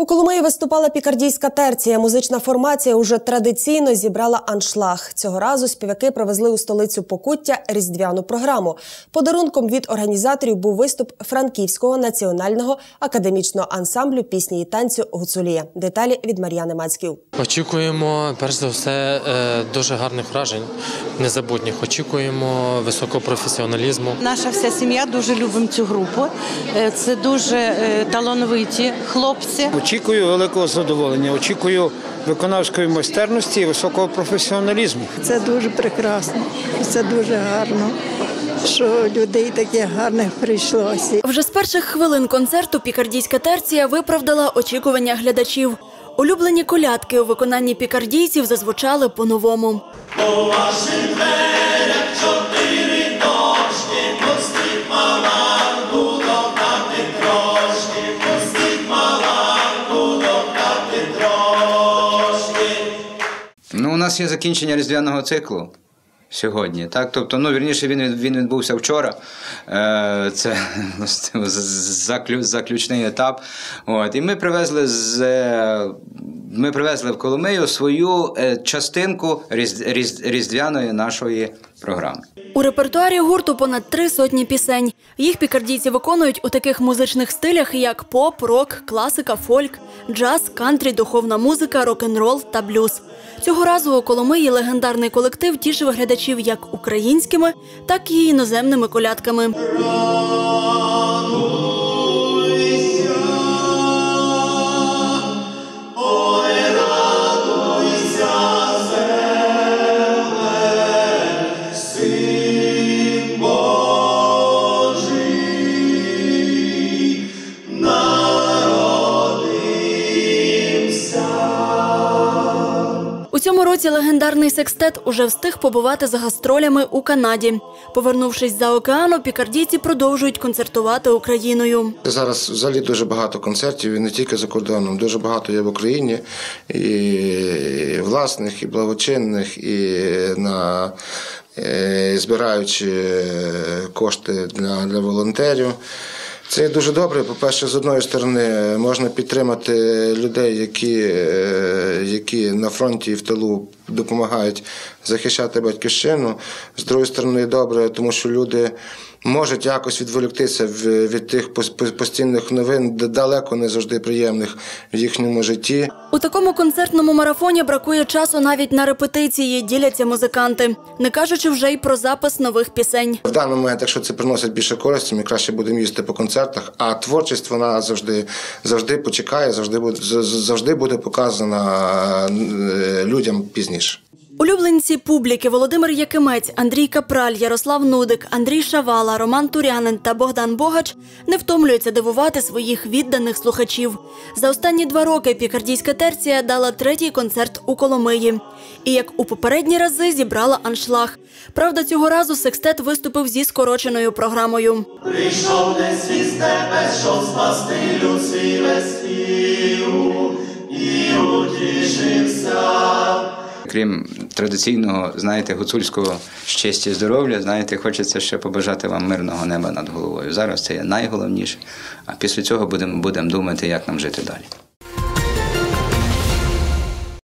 У Коломиї виступала пікардійська терція. Музична формація уже традиційно зібрала аншлаг. Цього разу співаки привезли у столицю Покуття різдвяну програму. Подарунком від організаторів був виступ франківського національного академічного ансамблю пісні і танцю Гуцулія. Деталі від Мар'яни Мацьків. Очікуємо, перш за все, е, дуже гарних вражень, незабутніх. Очікуємо високого професіоналізму. Наша вся сім'я дуже любимо цю групу. Е, Це дуже е, талановиті хлопці. Очікую великого задоволення, очікую виконавської майстерності і високого професіоналізму. Це дуже прекрасно, це дуже гарно, що людей таких гарних прийшлося. Вже з перших хвилин концерту пікардійська терція виправдала очікування глядачів. Улюблені колядки у виконанні пікардійців зазвучали по-новому. Нас є закінчення різдвяного циклу сьогодні. Так? Тобто, ну, вірніше, він, він відбувся вчора. Е, Це заклю- заключний етап. От. І ми привезли з. е, Ми привезли в Коломию свою е, частинку різ- різ- різдвяної нашої програми. У репертуарі гурту понад три сотні пісень. Їх пікардійці виконують у таких музичних стилях, як поп, рок, класика, фольк, джаз, кантрі, духовна музика, рок-н-рол та блюз. Цього разу у Коломиї легендарний колектив тішив глядачів як українськими, так і іноземними колядками. Цьому році легендарний секстет уже встиг побувати за гастролями у Канаді. Повернувшись за океану, пікардійці продовжують концертувати Україною. Зараз взагалі дуже багато концертів, і не тільки за кордоном, дуже багато є в Україні, і власних, і благочинних, і на е, збираючи кошти для, для волонтерів. Це дуже добре. По-перше, з одної сторони, можна підтримати людей, які, е, які на фронті і в тилу допомагають захищати батьківщину. З другої сторони, добре, тому що люди можуть якось відволіктися від тих пос- пос- постійних новин, далеко не завжди приємних в їхньому житті. У такому концертному марафоні бракує часу навіть на репетиції, діляться музиканти, не кажучи вже й про запис нових пісень. В даний момент, якщо це приносить більше користі, ми краще будемо їздити по концертах. А творчість вона завжди завжди почекає, завжди буде завжди буде показана е, людям пізніше. Улюбленці публіки Володимир Якимець, Андрій Капраль, Ярослав Нудик, Андрій Шавала, Роман Турянин та Богдан Богач не втомлюються дивувати своїх відданих слухачів. За останні два роки пікардійська терція дала третій концерт у Коломиї. І як у попередні рази зібрала аншлаг. Правда, цього разу секстет виступив зі скороченою програмою. Крім традиційного, знаєте, гуцульського щастя здоров'я, знаєте, хочеться ще побажати вам мирного неба над головою. Зараз це є найголовніше. А після цього будемо будемо думати, як нам жити далі.